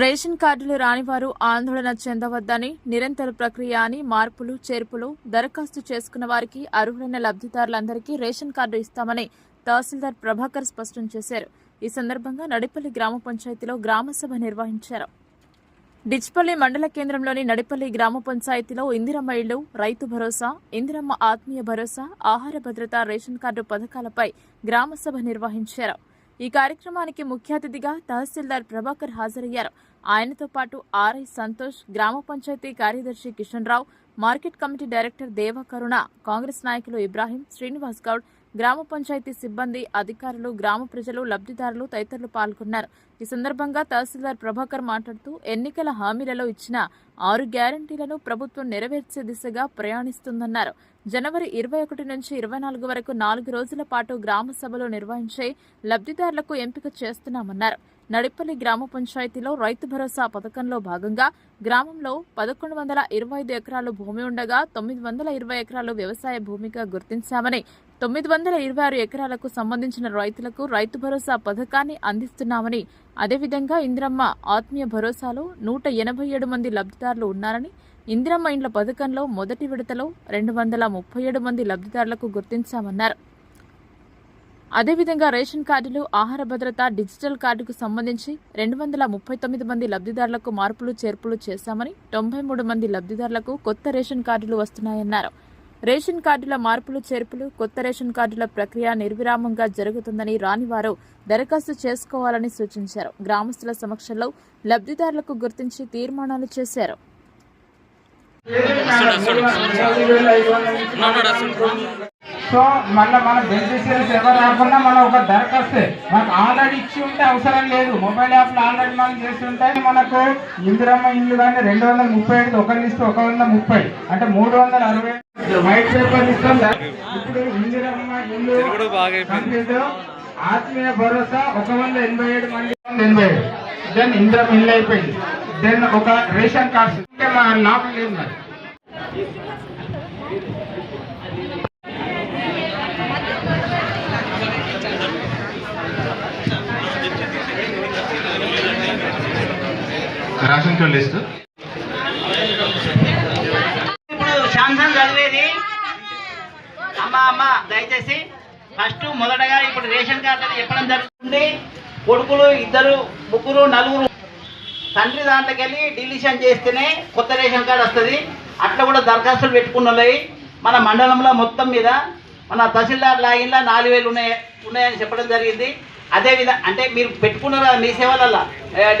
Ration కార్డులు రానివారు ఆందోళన చెందవద్దని నిరంతర ప్రక్రియ అని మార్పులు చేర్పులు దరఖాస్తు చేసుకున్న వారికి అర్హులైన లబ్ధిదారులందరికీ రేషన్ కార్డు ఇస్తామని తహసీల్దార్ ప్రభాకర్ స్పష్టం చేశారు. ఈ సందర్భంగా నడిపల్లి గ్రామ పంచాయతీలో గ్రామసభ నిర్వహించారు. డిచ్పల్లి మండల కేంద్రంలోని నడిపల్లి గ్రామ పంచాయతీలో ఇందిరమ్మ ఇళ్ళు రైతు భరోసా ఇందిరమ్మ ఆత్మీయ భరోసా ఆహార భద్రత రేషన్ కార్డు పథకాలపై గ్రామసభ నిర్వహించారు. ఈ కార్యక్రమానికి ముఖ్య అతిథిగా తహసీల్దార్ ప్రభాకర్ హాజరయ్యారు. ఆయనతో పాటు ఆర్ఐ సంతోష్ గ్రామ పంచాయతీ కార్యదర్శి Kishan Rao market committee director Devakaruna Congress నాయకులు ఇబ్రాహీం శ్రీనివాస్ గౌడ్ గ్రామ పంచాయతీ సిబ్బంది అధికారులు గ్రామ ప్రజలు లబ్ధిదారులు తదితరులు పాల్గొన్నారు. ఈ సందర్భంగా తహసీల్దార్ ప్రభాకర్ మాట్లాడుతూ ఎన్నికల హామీలలో ఇచ్చిన ఆరు గ్యారంటీలను ప్రభుత్వం నెరవేర్చే దిశగా ప్రయాణిస్తుందన్నారు. జనవరి ఇరవై ఒకటి నుంచి ఇరవై నాలుగు వరకు నాలుగు రోజుల పాటు గ్రామ సభలు నిర్వహించే లబ్ధిదారులకు ఎంపిక చేస్తున్నామన్నారు. నడిపల్లి గ్రామ పంచాయతీలో రైతు భరోసా పథకంలో భాగంగా గ్రామంలో పదకొండు వందల ఇరవై ఐదు ఎకరాలు భూమి ఉండగా తొమ్మిది వందల ఇరవై ఎకరాలు వ్యవసాయ భూమిగా గుర్తించామని తొమ్మిది వందల ఇరవై ఆరు ఎకరాలకు సంబంధించిన రైతులకు రైతు భరోసా పథకాన్ని అందిస్తున్నామని అదేవిధంగా ఇందిరమ్మ ఆత్మీయ భరోసాలో నూట ఎనభై ఏడు మంది లబ్ధిదారులు ఉన్నారని ఇందిరమ్మ ఇండ్ల పథకంలో మొదటి విడతలో రెండు వందల ముప్పై ఏడు మంది లబ్ధిదారులకు గుర్తించామన్నారు. అదేవిధంగా రేషన్ కార్డులు ఆహార భద్రత డిజిటల్ కార్డుకు సంబంధించి రెండు వందల ముప్పై తొమ్మిది మంది లబ్ధిదారులకు మార్పులు చేర్పులు చేశామని తొంభై మూడు మంది లబ్ధిదారులకు కొత్త రేషన్ కార్డులు వస్తున్నాయన్నారు. రేషన్ కార్డుల మార్పులు చేర్పులు కొత్త రేషన్ కార్డుల ప్రక్రియ నిర్విరామంగా జరుగుతుందని రానివారు దరఖాస్తు చేసుకోవాలని సూచించారు. గ్రామస్తుల సమక్షంలో లబ్ధిదారులకు గుర్తించి తీర్మానాలు చేశారు. సో మళ్ళీ మన బెనిఫిషియరీస్ ఎవరు రాకుండా మనం ఒక దరఖాస్తే మనకు ఆల్రెడీ ఇచ్చి ఉంటే అవసరం లేదు. మొబైల్ యాప్లో ఆల్రెడీ మనం చేసి ఉంటే మనకు ఇందిరమ్మ ఇల్లు కానీ రెండు వందల ముప్పై ఐదు ఒక లిస్ట్ ఒక వందల ముప్పై. అంటే మూడు వందల అరవై వైట్ పేపర్ ఇస్తాం ఇప్పుడు ఇందిరమ్మ ఇల్లు కంప్లీట్. ఆత్మీయ భరోసా ఒక వంద ఎనభై ఏడు మంది ఎనభై ఏడు. దెన్ ఇందిరమ్మ ఇల్లు అయిపోయింది. దెన్ ఒక రేషన్ కార్డ్స్ మా లాభం లేదు. మరి రేషన్ కార్డు లిస్ట్. ఇప్పుడు శాంసంగ్ చదివేది. అమ్మ అమ్మ దయచేసి ఫస్ట్ మొదటగా ఇప్పుడు రేషన్ కార్డు అని చెప్పడం జరుగుతుంది. కొడుకులు ఇద్దరు ముగ్గురు నలుగురు తండ్రి దాంట్లోకి వెళ్ళి డిలీషన్ చేస్తేనే కొత్త రేషన్ కార్డు వస్తుంది. అట్లా కూడా దరఖాస్తులు పెట్టుకున్నవి మన మండలంలో మొత్తం మీద మన తహసీల్దార్ లాగిన్లో నాలుగు వేలు ఉన్నాయి ఉన్నాయని చెప్పడం జరిగింది. అదేవిధంగా అంటే మీరు పెట్టుకున్నారు మీ సేవలల్లో?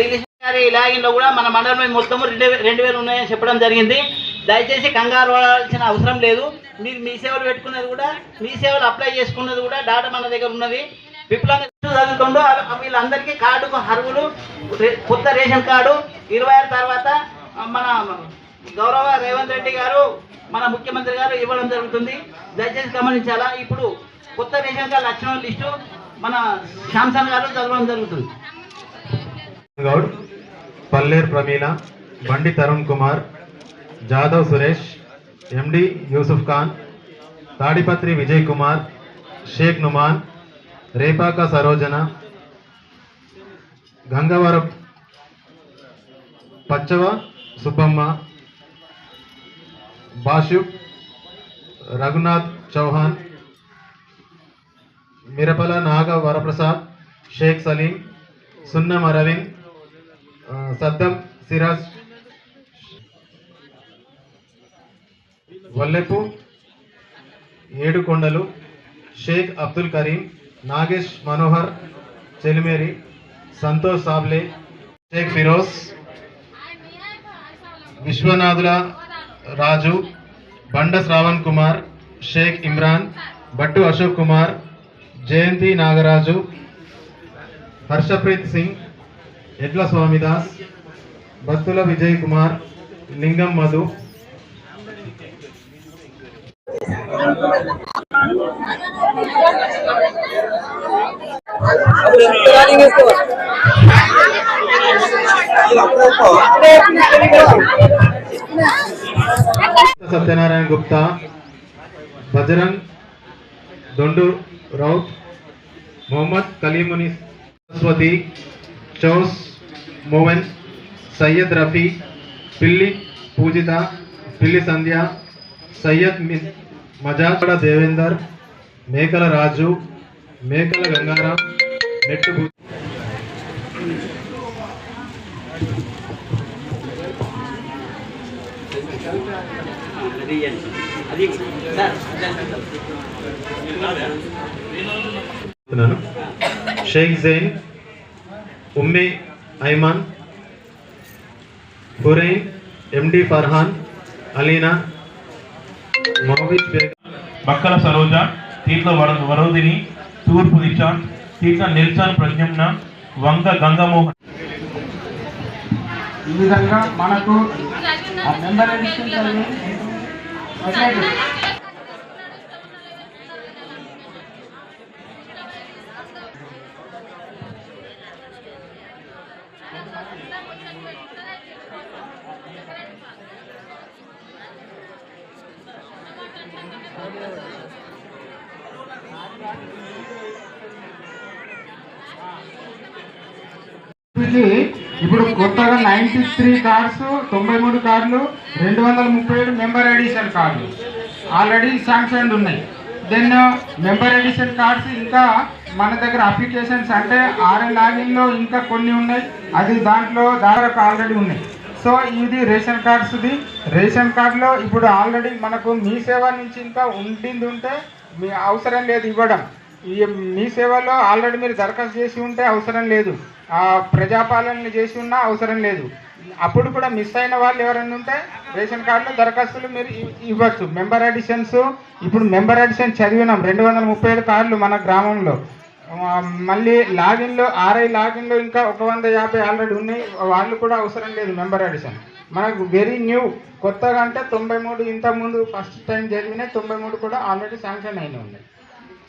డిలీషన్ గారి లాగిన్లో కూడా మన మండలం మొత్తము రెండు రెండు వేలు ఉన్నాయని చెప్పడం జరిగింది. దయచేసి కంగారు పడాల్సిన అవసరం లేదు. మీరు మీ సేవలు పెట్టుకున్నది కూడా మీ సేవలు అప్లై చేసుకున్నది కూడా డాటా మన దగ్గర ఉన్నది. విప్లవం చదువుతుండో వీళ్ళందరికీ కార్డుకు అరువులు రే- కొత్త రేషన్ కార్డు ఇరవై ఆరు తర్వాత మన గౌరవ రేవంత్ రెడ్డి గారు మన ముఖ్యమంత్రి గారు ఇవ్వడం జరుగుతుంది. దయచేసి గమనించాలా? ఇప్పుడు కొత్త రేషన్ కార్డు లక్షణ లిస్టు మన శాంసన్ గారు చదవడం జరుగుతుంది. గౌడ్ పల్లేర్ ప్రమీల బండి తరుణ్ కుమార్ జాదవ్ సురేష్ ఎండి యూసుఫ్ ఖాన్ తాడిపత్రి విజయ్ కుమార్ షేక్ నుమాన్ రేపాక సరోజన గంగవరం పచ్చవ సుబ్బమ్మ బాషు రఘునాథ్ చౌహాన్ మిరపల నాగ వరప్రసాద్ షేక్ సలీం సున్నం అరవింద్ సద్దం సిరాజ్ వల్లెపు ఏడుకొండలు షేక్ అబ్దుల్ కరీం నాగేష్ మనోహర్ చెలిమేరి సంతోష్ సాబ్లే షేక్ ఫిరోజ్ విశ్వనాథుల రాజు బండ శ్రావణ్ కుమార్ షేక్ ఇమ్రాన్ భట్టు అశోక్ కుమార్ జయంతి నాగరాజు హర్షప్రీత్ సింగ్ ఎడ్ల స్వామిదాస్ భక్తుల విజయ్ కుమార్ లింగం మధు. సత్యనారాయణ గుప్తా బజరంగ్ దొండు రౌత్ మొహమ్మద్ కలీముని సరస్వతి చౌస్ మోవెన్ సయ్యద్ రఫీ పిల్లి పూజిత పిల్లి సంధ్య సయ్యద్ మి మజాకడ దేవేందర్ మేకల రాజు మేకల గంగారాం నెట్టు భూ- అది సార్ చెప్తున్నాను షేక్ జైన్ ఉమ్మి ఐమాన్ హురైన్ ఎండి ఫర్హాన్ అలీనా మహబీబ్ బేగం. బక్కల సరోజ తీట్ల వర వరోధిని తూర్పు దిశ తీట్ల నిల్సన్ ప్రజ్ఞమ్న వంగ గంగమోహన్. ఈ విధంగా మనకు ఆ మెంబర్ ఎడిషన్ ఇప్పుడు కొత్తగా నైన్టీ త్రీ కార్డ్స్ తొంభై మూడు కార్డులు రెండు వందల ముప్పై ఏడు మెంబర్ ఎడిషన్ కార్డులు ఆల్రెడీ శాంక్షన్ ఉన్నాయి. దెన్ మెంబర్ ఎడిషన్ కార్డ్స్ ఇంకా మన దగ్గర అప్లికేషన్స్ అంటే ఆర్ఎన్ లాగిన్లో ఇంకా కొన్ని ఉన్నాయి. అది దాంట్లో దాదాపు ఆల్రెడీ ఉన్నాయి. సో ఇది రేషన్ కార్డ్స్ది. రేషన్ కార్డులో ఇప్పుడు ఆల్రెడీ మనకు మీ సేవ నుంచి ఇంకా ఉండింది ఉంటే మీ అవసరం లేదు ఇవ్వడం. ఈ మీ సేవలో ఆల్రెడీ మీరు దరఖాస్తు చేసి ఉంటే అవసరం లేదు. ఆ ప్రజాపాలన చేసి ఉన్నా అవసరం లేదు. అప్పుడు కూడా మిస్ అయిన వాళ్ళు ఎవరైనా ఉంటే రేషన్ కార్డులో దరఖాస్తులు మీరు ఇ- ఇవ్వచ్చు. మెంబర్ అడిషన్స్ ఇప్పుడు మెంబర్ అడిషన్ చదివినాం. రెండు వందల ముప్పై ఏడు కార్డులు మన గ్రామంలో. మళ్ళీ లాగిన్లో ఆర్ఐ లాగిన్లో ఇంకా ఒక వంద యాభై ఆల్రెడీ ఉన్నాయి. వాళ్ళు కూడా అవసరం లేదు మెంబర్ అడిషన్ మనకు వెరీ న్యూ. కొత్తగా అంటే తొంభై మూడు ఇంతకుముందు ఫస్ట్ టైం జరిగినాయి. తొంభై మూడు కూడా ఆల్రెడీ శాంక్షన్ అయినాయి. ఉన్నాయి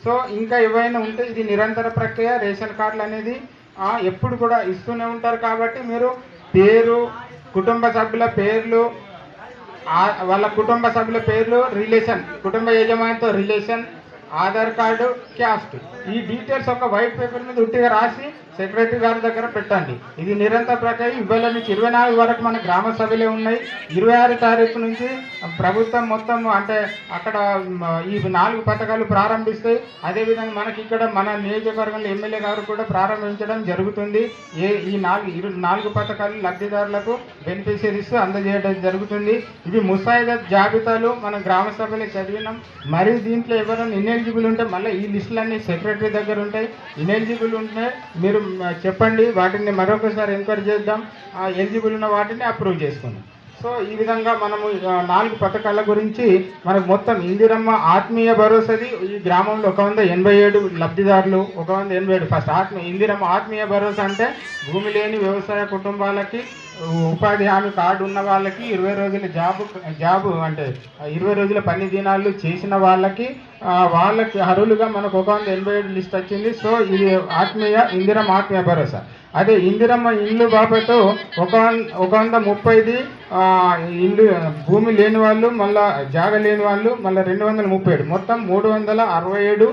సో ఇంకా ఏవైనా ఉంటే ఇది నిరంతర ప్రక్రియ రేషన్ కార్డులు అనేది ఎప్పుడు కూడా ఇస్తూనే ఉంటారు కాబట్టి మీరు పేరు కుటుంబ సభ్యుల పేర్లు వాళ్ళ కుటుంబ సభ్యుల పేర్లు రిలేషన్ కుటుంబ యజమానితో రిలేషన్ ఆధార్ కార్డు క్యాస్ట్. ఈ డీటెయిల్స్ ఒక వైట్ పేపర్ మీద ఉట్టిగా రాసి సెక్రటరీ గారి దగ్గర పెట్టండి. ఇది నిరంతర ప్రక్రియ. ఇవాళ నుంచి ఇరవై నాలుగు వరకు మన గ్రామ సభలే ఉన్నాయి. ఇరవై ఆరు తారీఖు నుంచి ప్రభుత్వం మొత్తం అంటే అక్కడ ఈ నాలుగు పథకాలు ప్రారంభిస్తాయి అదేవిధంగా మనకి ఇక్కడ మన నియోజకవర్గంలో ఎమ్మెల్యే గారు కూడా ప్రారంభించడం జరుగుతుంది. ఏ ఈ నాలుగు ఇరు నాలుగు పథకాలు లబ్ధిదారులకు బెనిఫిషరీస్ అందజేయడం జరుగుతుంది. ఇది ముసాయిదా జాబితాలు మన గ్రామ సభలే చదివినాం. మరియు దీంట్లో ఎవరైనా ఇన్ఎలిజిబుల్ ఉంటే మళ్ళీ ఈ లిస్టులన్నీ సెక్రటరీ దగ్గర ఉంటాయి. ఇన్ఎలిజిబుల్ ఉంటే మీరు చెప్పండి వాటిని మరొకసారి ఎంక్వైరీ చేద్దాం. ఎలిజిబుల్ ఉన్న వాటిని అప్రూవ్ చేసుకుందాం. సో ఈ విధంగా మనము నాలుగు పథకాల గురించి మనకు మొత్తం ఇందిరమ్మ ఆత్మీయ భరోసాది ఈ గ్రామంలో ఒక వంద ఎనభై ఏడు లబ్ధిదారులు ఒక వంద ఎనభై ఏడు ఫస్ట్ ఆత్మీయ ఇందిరమ్మ ఆత్మీయ భరోసా అంటే భూమి లేని వ్యవసాయ కుటుంబాలకి ఉపాధి హామీ కార్డు ఉన్న వాళ్ళకి ఇరవై రోజుల జాబ్ జాబ్ అంటే ఇరవై రోజుల పని దినాలు చేసిన వాళ్ళకి వాళ్ళకి అర్హులుగా మనకు ఒక వంద ఎనభై ఏడు లిస్ట్ వచ్చింది. సో ఇది ఆత్మీయ ఇందిరమ్మ ఆత్మీయ భరోసా. అదే ఇందిరమ్మ ఇల్లు బాబతో ఒక ఒక వంద ముప్పైది ఇల్లు భూమి లేని వాళ్ళు మళ్ళా జాగ లేని వాళ్ళు మళ్ళీ రెండు వందల ముప్పై ఏడు మొత్తం మూడు వందల అరవై ఏడు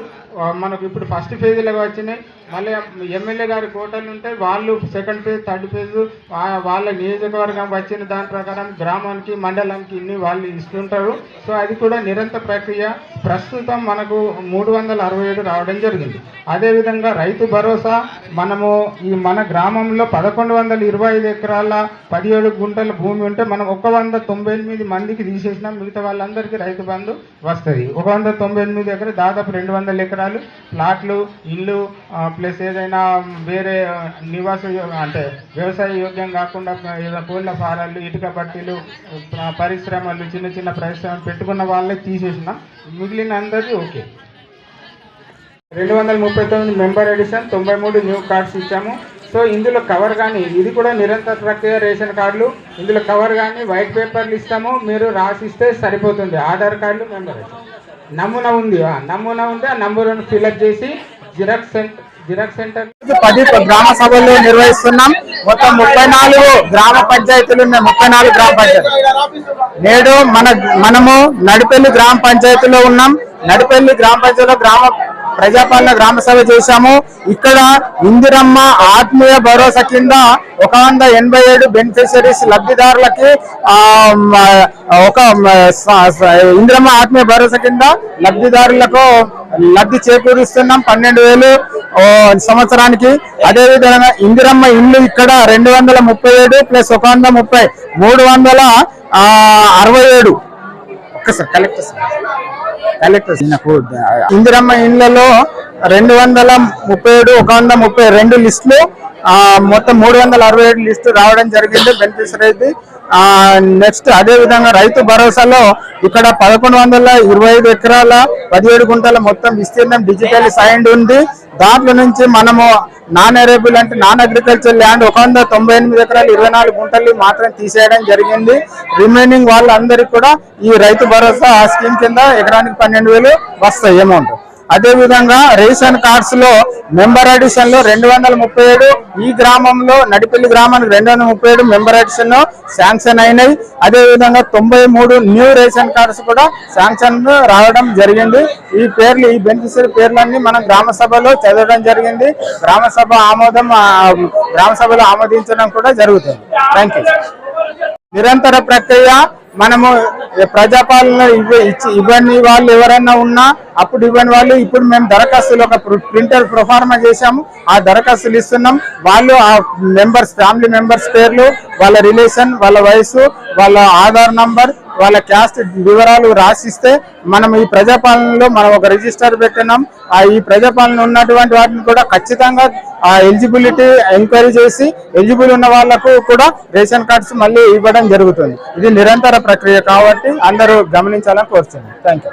మనకు ఇప్పుడు ఫస్ట్ ఫేజ్లోకి వచ్చినాయి. మళ్ళీ ఎమ్మెల్యే గారి కోటలు ఉంటే వాళ్ళు సెకండ్ ఫేజ్ థర్డ్ ఫేజ్ వాళ్ళ నియోజకవర్గం వచ్చిన దాని ప్రకారం గ్రామానికి మండలానికి ఇన్ని వాళ్ళు ఇస్తుంటారు. సో అది కూడా నిరంతర ప్రక్రియ. ప్రస్తుతం మనకు మూడు వందల అరవై ఏడు రావడం జరిగింది. అదేవిధంగా రైతు భరోసా మనము ఈ మన గ్రామంలో పదకొండు వందల ఇరవై ఐదు ఎకరాల పదిహేడు గుంటల భూమి ఉంటే మనం ఒక వంద తొంభై ఎనిమిది మందికి తీసేసినాం మిగతా వాళ్ళందరికీ రైతు బంధు వస్తుంది. ఒక వంద తొంభై ఎనిమిది ఎకరాలు దాదాపు రెండు వందల ఎకరాలు. ప్లాట్లు ఇల్లు ప్లస్ ఏదైనా వేరే నివాస యో- అంటే వ్యవసాయ యోగ్యం కాకుండా ఏదైనా కోళ్ళ ఫారాలు ఇటుక పట్టీలు పరిశ్రమలు చిన్న చిన్న పరిశ్రమలు పెట్టుకున్న వాళ్ళే తీసేసిన మిగిలిన అందరిది ఓకే. రెండు వందల ముప్పై తొమ్మిది మెంబర్ ఎడిషన్ తొంభై మూడు న్యూ కార్డ్స్ ఇచ్చాము. సో ఇందులో కవర్ కానీ ఇది కూడా నిరంతర ప్రక్రియ రేషన్ కార్డులు. ఇందులో కవర్ కానీ వైట్ పేపర్లు ఇస్తాము. మీరు రాసిస్తే సరిపోతుంది. ఆధార్ కార్డులు మెంబర్ నమూనా ఉంది. నమూనా ఉంటే ఆ నంబర్ ఫిల్అప్ చేసి జిరాక్స్ జిరాక్స్ సెంటర్ పది గ్రామ సభలు నిర్వహిస్తున్నాం. మొత్తం ముప్పై నాలుగు గ్రామ పంచాయతీలు ఉన్నాయి ముప్పై నాలుగు గ్రామ పంచాయతీలు. నేడు మన మనము నడిపెల్లి గ్రామ పంచాయతీలో ఉన్నాం. నడిపెల్లి గ్రామ పంచాయతీలో గ్రామ ప్రజాపాలన గ్రామ సభ చేశాము. ఇక్కడ ఇందిరమ్మ ఆత్మీయ భరోసా కింద ఒక వంద ఎనభై ఏడు బెనిఫిషరీస్ లబ్ధిదారులకి ఒక ఇందిరమ్మ ఆత్మీయ భరోసా కింద లబ్ధిదారులకు లబ్ధి చేకూరుస్తున్నాం పన్నెండు వేలు సంవత్సరానికి. అదే విధంగా ఇందిరమ్మ ఇల్లు ఇక్కడ రెండు వందల ముప్పై ఏడు ప్లస్ ఒక వంద ముప్పై మూడు వందల అరవై ఏడు. ఒక్కసారి కలెక్టర్ సార్. కలెక్టర్ నాకు ఇందిరమ్మ ఇళ్ళలో రెండు వందల ముప్పై ఏడు ఒక వంద ముప్పై రెండు లిస్టులు మొత్తం మూడు వందల అరవై ఏడు లిస్టు రావడం జరిగింది బెనిఫిషరీ ఆ నెక్స్ట్ అదే విధంగా రైతు భరోసాలో ఇక్కడ పదకొండు వందల ఇరవై ఐదు ఎకరాల పదిహేడు గుంటల మొత్తం విస్తీర్ణం డిజిటల్ సైండ్ ఉంది దాంట్లో నుంచి మనము నాన్ ఎరేబుల్ అంటే నాన్ అగ్రికల్చర్ ల్యాండ్ ఒక వంద తొంభై ఎనిమిది ఎకరాలు ఇరవై నాలుగు గుంటలు మాత్రం తీసేయడం జరిగింది. రిమైనింగ్ వాళ్ళందరికీ కూడా ఈ రైతు భరోసా స్కీమ్ కింద ఎకరానికి పన్నెండు వేలు వస్తాయి అమౌంట్. అదే విధంగా రేషన్ కార్డ్స్లో మెంబర్ అడిషన్లో రెండు వందల ముప్పై ఏడు ఈ గ్రామంలో నడిపల్లి గ్రామానికి రెండు వందల ముప్పై ఏడు మెంబర్ అడిషన్ శాంక్షన్ అయినాయి. అదే విధంగా తొంభై మూడు న్యూ రేషన్ కార్డ్స్ కూడా శాంక్షన్ రావడం జరిగింది. ఈ పేర్లు ఈ బెనిఫిషియరీ పేర్లన్నీ మనం గ్రామ సభలో చదవడం జరిగింది. గ్రామ సభ ఆమోదం గ్రామ సభలో ఆమోదించడం కూడా జరుగుతుంది. థ్యాంక్ యూ నిరంతర ప్రక్రియ మనము ప్రజాపాలన ఇవ్వ- ఇచ్చి ఇవ్వని వాళ్ళు ఎవరైనా ఉన్నా అప్పుడు ఇవ్వని వాళ్ళు ఇప్పుడు మేము దరఖాస్తులు ఒక ప్రింటర్ ప్రొఫార్మా చేశాము. ఆ దరఖాస్తులు ఇస్తున్నాం. వాళ్ళు ఆ మెంబర్స్ ఫ్యామిలీ మెంబర్స్ పేర్లు వాళ్ళ రిలేషన్ వాళ్ళ వయసు వాళ్ళ ఆధార్ నంబర్ వాళ్ళ క్యాస్ట్ వివరాలు రాసిస్తే మనం ఈ ప్రజాపాలనలో మనం ఒక రిజిస్టర్ పెట్టినాం. ఆ ఈ ప్రజాపాలన ఉన్నటువంటి వాటిని కూడా ఖచ్చితంగా ఆ ఎలిజిబిలిటీ ఎంక్వైరీ చేసి ఎలిజిబుల్ ఉన్న వాళ్ళకు కూడా రేషన్ కార్డ్స్ మళ్ళీ ఇవ్వడం జరుగుతుంది. ఇది నిరంతర ప్రక్రియ కాబట్టి అందరూ గమనించాలని కోరుతున్నాను థ్యాంక్ యూ